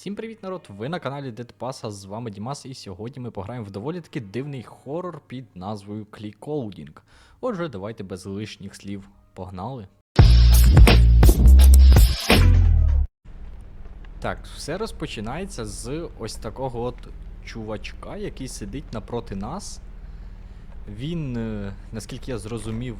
Всім привіт, народ! Ви на каналі Dead а з вами Дімас, і сьогодні ми пограємо в доволі таки дивний хорор під назвою Кліколдінг. Отже, давайте без лишніх слів погнали. Так, все розпочинається з ось такого от чувачка, який сидить напроти нас. Він, е, наскільки я зрозумів.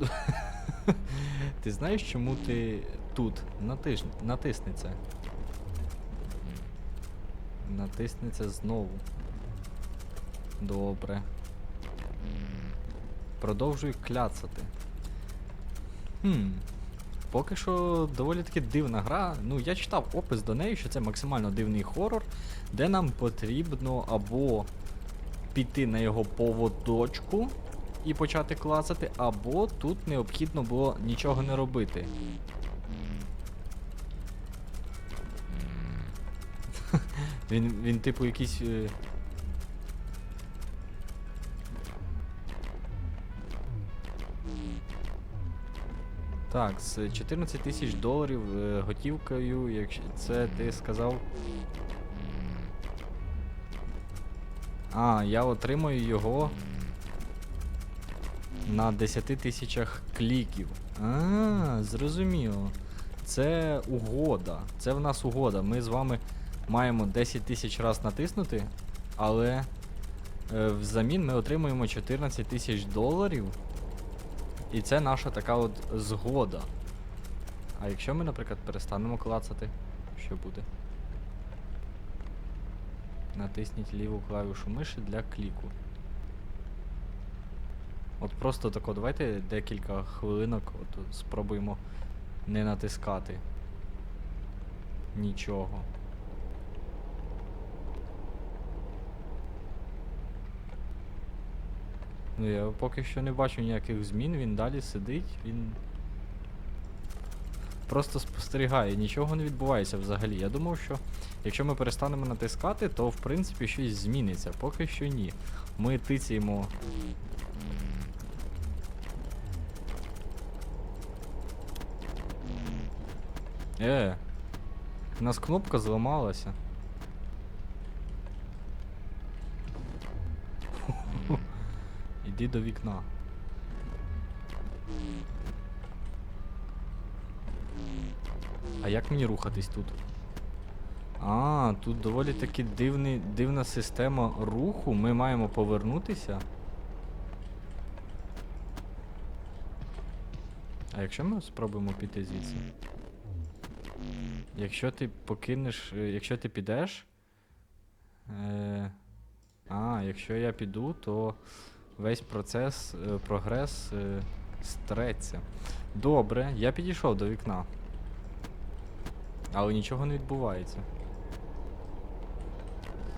Ти знаєш, чому ти тут? Натиш... Натисни це. Знову. Добре. Продовжуй кляцати. Хм. Поки що доволі таки дивна гра. Ну, я читав опис до неї, що це максимально дивний хорор, де нам потрібно або піти на його поводочку і почати клацати, або тут необхідно було нічого не робити. Він, він типу якийсь. е, Так, з 14 тисяч доларів е, готівкою, якщо це ти сказав. А, я отримую його на 10 тисячах кліків. А, зрозуміло. Це угода. Це в нас угода. Ми з вами маємо 10 тисяч раз натиснути, але е, взамін ми отримуємо 14 тисяч доларів. І це наша така от згода. А якщо ми, наприклад, перестанемо клацати, що буде? Натисніть ліву клавішу миші для кліку. От просто тако, давайте декілька хвилинок от, спробуємо не натискати. Нічого. Ну я поки що не бачу ніяких змін, він далі сидить, він. Просто спостерігає, нічого не відбувається взагалі. Я думав, що якщо ми перестанемо натискати, то в принципі щось зміниться. Поки що ні. Ми тицяємо. Е, у нас кнопка зламалася. Іди до вікна. А як мені рухатись тут? А, тут доволі таки дивний, дивна система руху. Ми маємо повернутися. А якщо ми спробуємо піти звідси? Якщо ти покинеш. е, Якщо ти підеш. Е, а, якщо я піду, то весь процес, е, прогрес е, стреться. Добре, я підійшов до вікна. Але нічого не відбувається.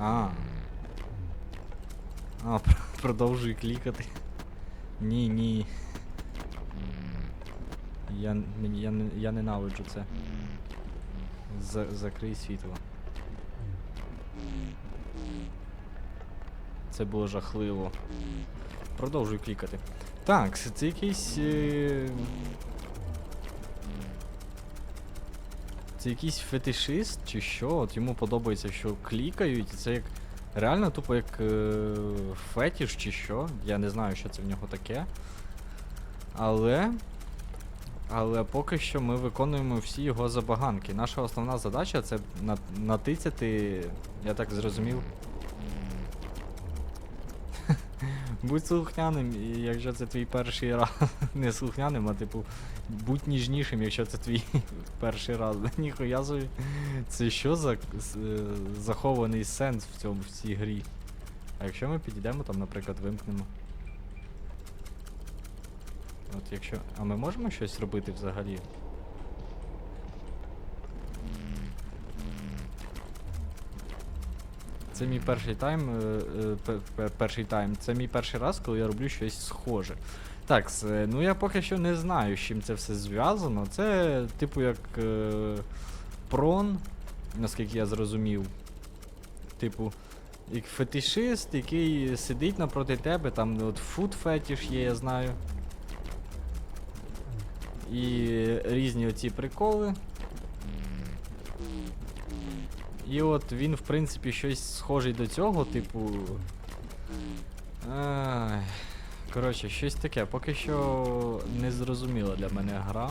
А. А, пр- продовжуй клікати. Ні, ні. Я, я, я ненавиджу це. За, закрий світло. Це було жахливо. Продовжуй клікати. Так, це якийсь. Е... Це якийсь фетишист чи що? От йому подобається, що клікають. Це як. Реально тупо як е... фетіш чи що. Я не знаю, що це в нього таке. Але. Але поки що ми виконуємо всі його забаганки. Наша основна задача це натицяти, я так зрозумів. Будь слухняним, і якщо це твій перший раз. Не слухняним, а типу, будь ніжнішим, якщо це твій перший раз. Ніхуя собі. Це що за е, захований сенс в цьому в цій грі? А якщо ми підійдемо там, наприклад, вимкнемо. От якщо. А ми можемо щось робити взагалі? Це мій перший тайм. е, е, пе- пе- перший тайм. Це мій перший раз, коли я роблю щось схоже. Так, е, ну я поки що не знаю, з чим це все зв'язано. Це, типу, як е, прон, наскільки я зрозумів. Типу, як фетишист, який сидить напроти тебе, там от фуд фетіш є, я знаю. І різні оці приколи. І от він, в принципі, щось схожий до цього, типу. Ай. Коротше, щось таке. Поки що не зрозуміла для мене гра.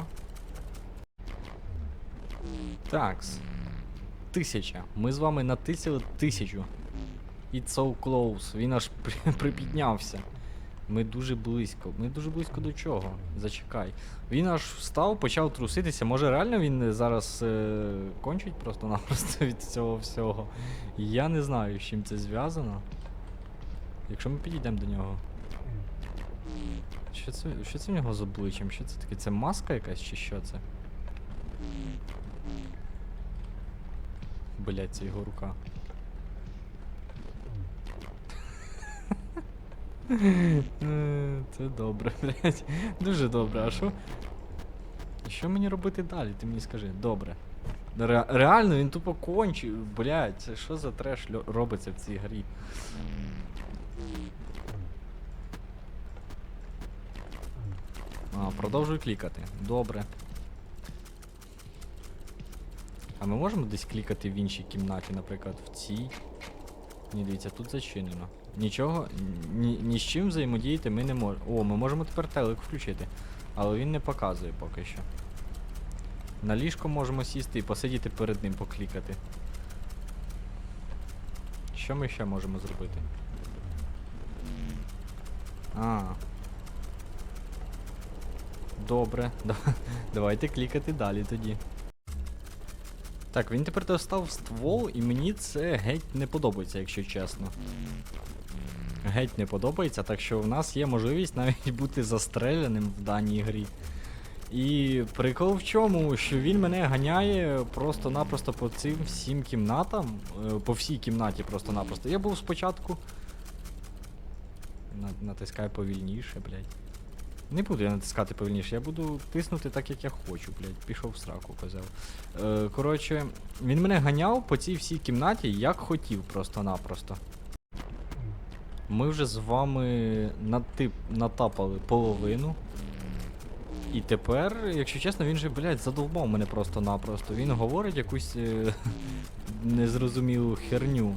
Такс. Тисяча. Ми з вами натисили тисячу. It's so close. Він аж при- припіднявся. Ми дуже близько. Ми дуже близько до чого? Зачекай. Він аж встав, почав труситися. Може реально він зараз е, кончить просто-напросто від цього всього. Я не знаю, з чим це зв'язано. Якщо ми підійдемо до нього. Що це, що це в нього з обличчям? Що це таке? Це маска якась чи що це? Блять, це його рука. Це добре, блять. Дуже добре. А що? Що мені робити далі? Ти мені скажи. Добре. Ре- реально, він тупо кончив. Блять, це що за треш робиться в цій грі? А, продовжуй клікати. Добре. А ми можемо десь клікати в іншій кімнаті, наприклад, в цій. Ні, дивіться, тут зачинено. Нічого, ні, ні з чим взаємодіяти ми не можемо. О, ми можемо тепер телек включити. Але він не показує поки що. На ліжко можемо сісти і посидіти перед ним поклікати. Що ми ще можемо зробити? А. Добре. Давайте клікати далі тоді. Так, він тепер достав ствол, і мені це геть не подобається, якщо чесно. Геть не подобається, так що в нас є можливість навіть бути застреляним в даній грі. І прикол в чому, що він мене ганяє просто-напросто по цим всім кімнатам, е, по всій кімнаті просто-напросто. Я був спочатку. На- натискай повільніше, блядь. Не буду я натискати повільніше, я буду тиснути так, як я хочу, блядь. Пішов в сраку, козел. Е, коротше, він мене ганяв по цій всій кімнаті, як хотів, просто-напросто. Ми вже з вами натип, натапали половину. І тепер, якщо чесно, він же, блядь, задовбав мене просто-напросто. Він говорить якусь е, незрозумілу херню.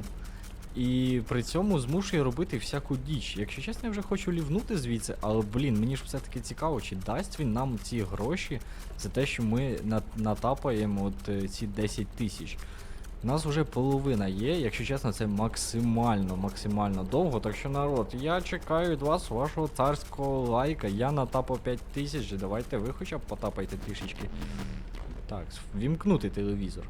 І при цьому змушує робити всяку діч. Якщо чесно, я вже хочу лівнути звідси, але блін, мені ж все-таки цікаво, чи дасть він нам ці гроші за те, що ми на- натапаємо от е, ці 10 тисяч. У нас вже половина є, якщо чесно, це максимально, максимально довго. Так що народ, я чекаю від вас вашого царського лайка. Я натапав 5 тисяч, давайте ви хоча б потапайте трішечки. Так, вімкнути телевізор.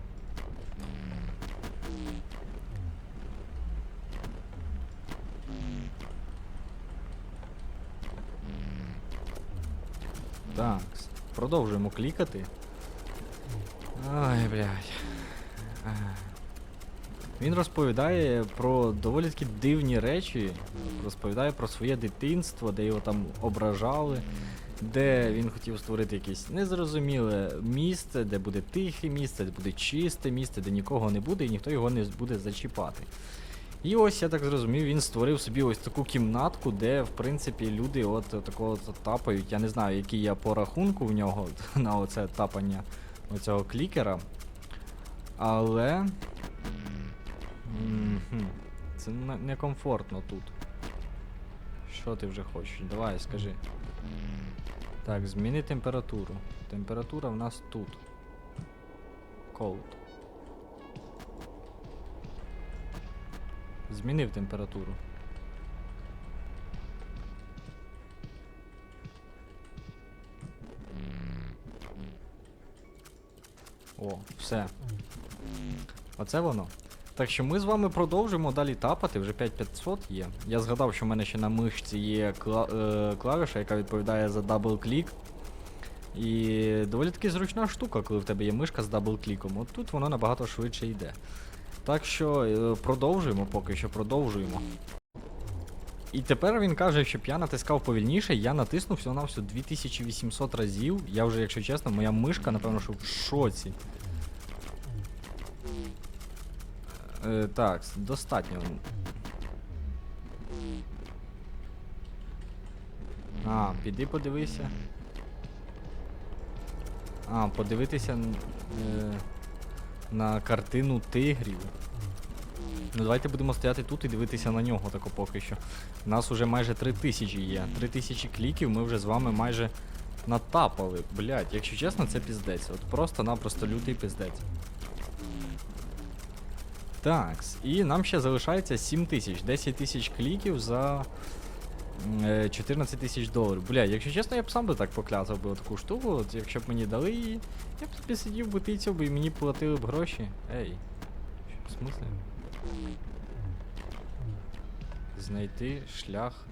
Так, продовжуємо клікати. Ай, блядь. Він розповідає про доволі таки дивні речі. Розповідає про своє дитинство, де його там ображали, де він хотів створити якесь незрозуміле місце, де буде тихе місце, де буде чисте місце, де нікого не буде і ніхто його не буде зачіпати. І ось я так зрозумів, він створив собі ось таку кімнатку, де в принципі люди от такого тапають. Я не знаю, який я по рахунку в нього на оце тапання оцього клікера. Але. Це некомфортно тут. Що ти вже хочеш? Давай, скажи. Так, зміни температуру. Температура в нас тут. Cold. Змінив температуру. О, все. Оце воно. Так що ми з вами продовжуємо далі тапати, вже 5500 є. Я згадав, що в мене ще на мишці є кла е клавіша, яка відповідає за дабл-клік. І доволі таки зручна штука, коли в тебе є мишка з дабл-кліком. От тут воно набагато швидше йде. Так що е, продовжуємо, поки що продовжуємо. І тепер він каже, щоб я натискав повільніше, я натиснув всього на всього 2800 разів. Я вже, якщо чесно, моя мишка, напевно, що в шоці. Е, так, достатньо. А, піди подивися. А, подивитися. Е, на картину тигрів. Ну давайте будемо стояти тут і дивитися на нього тако поки що. У нас уже майже 3000 є. 3000 кліків ми вже з вами майже натапали. Блять, якщо чесно, це піздець. От просто-напросто лютий піздець. Так, і нам ще залишається 7 тисяч. 10 тисяч кліків за е, 14 тисяч доларів. Бля, якщо чесно, я б сам би так поклятав би таку штуку. От якщо б мені дали її, я б собі сидів би тицяв би і мені платили б гроші. Ей. Що, в смислі? Знайти шлях.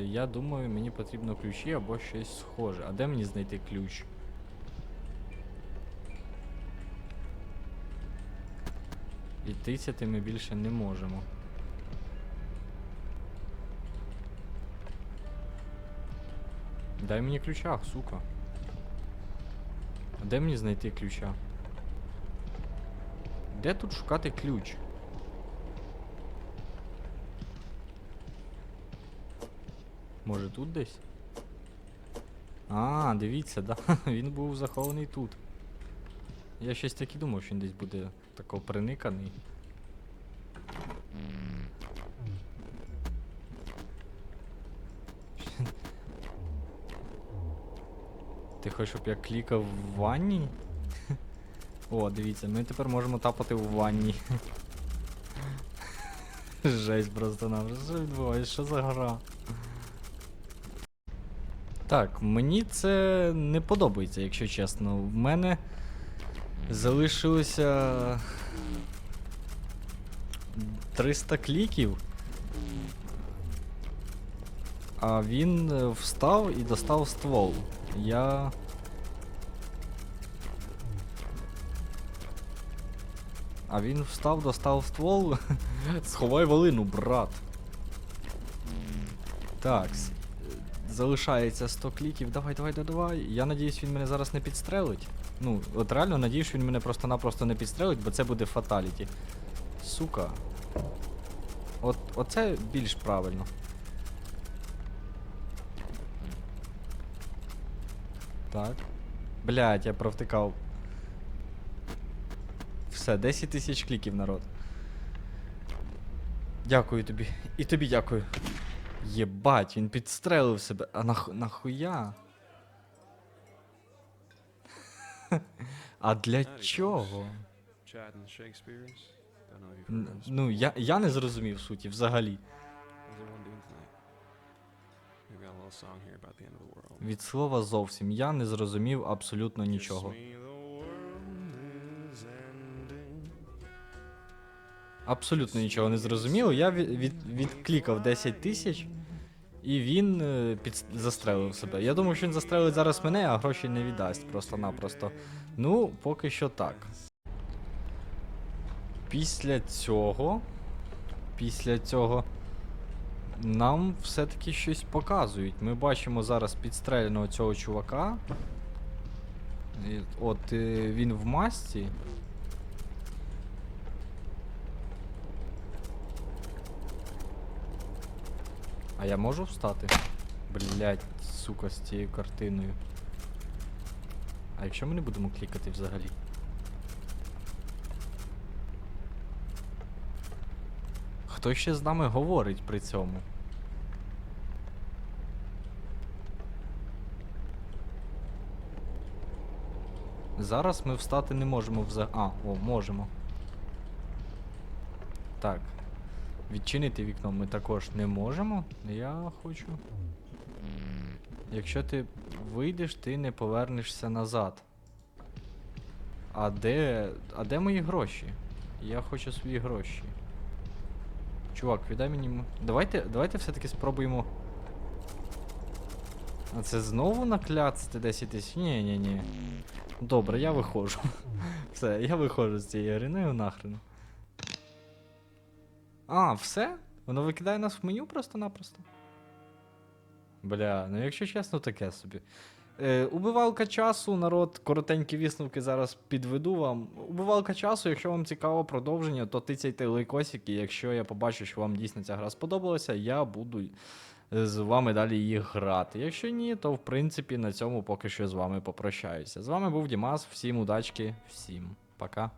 Я думаю, мені потрібно ключі або щось схоже. А де мені знайти ключ? І тицяти ми більше не можемо. Дай мені ключа, сука. А де мені знайти ключа? Де тут шукати ключ? Може тут десь? А, дивіться, да. Він був захований тут. Я щось так і думав, що він десь буде тако приниканий. Ти хочеш, щоб я клікав в ванні? О, дивіться, ми тепер можемо тапати в ванні. Жесть просто нам. Що відбувається? Що за гра? Так, мені це не подобається, якщо чесно. В мене залишилося 300 кліків. А він е, встав і достав ствол. Я. А він встав, достав ствол. Сховай волину, брат. Так. Залишається 100 кліків. Давай, давай, давай, давай. Я надіюсь, він мене зараз не підстрелить. Ну, от реально надіюсь, що він мене просто-напросто не підстрелить, бо це буде фаталіті. Сука. От, оце більш правильно. Так. Блять, я провтикав. Все, 10 тисяч кліків, народ. Дякую тобі. І тобі дякую. Єбать, він підстрелив себе. А нах... нахуя? а для чого? Ну, я, я не зрозумів суті взагалі. Від слова зовсім. Я не зрозумів абсолютно нічого. Абсолютно нічого не зрозуміло. Я від, від, відклікав 10 тисяч, і він е, під, застрелив себе. Я думав, що він застрелить зараз мене, а гроші не віддасть просто-напросто. Ну, поки що так. Після цього. Після цього. Нам все-таки щось показують. Ми бачимо зараз підстреляного цього чувака. От е, він в масці. А я можу встати? Блять, сука, з цією картиною. А якщо ми не будемо клікати взагалі? Хто ще з нами говорить при цьому? Зараз ми встати не можемо взагалі. А, о, можемо. Так. Відчинити вікно ми також не можемо. Я хочу. Якщо ти вийдеш, ти не повернешся назад. А де. А де мої гроші? Я хочу свої гроші. Чувак, віддай мені. Давайте, давайте все-таки спробуємо. А це знову накляцати 10 тисяч? Ні, ні, ні. Добре, я виходжу. Все, я виходжу з цієї гри, ну його нахрен. А, все? Воно викидає нас в меню просто-напросто. Бля, ну якщо чесно, таке собі. Е, убивалка часу, народ, коротенькі висновки зараз підведу вам. Убивалка часу, якщо вам цікаво продовження, то тицяйте лайкосики. Якщо я побачу, що вам дійсно ця гра сподобалася, я буду з вами далі їх грати. Якщо ні, то в принципі на цьому поки що з вами попрощаюся. З вами був Дімас, всім удачки, всім пока.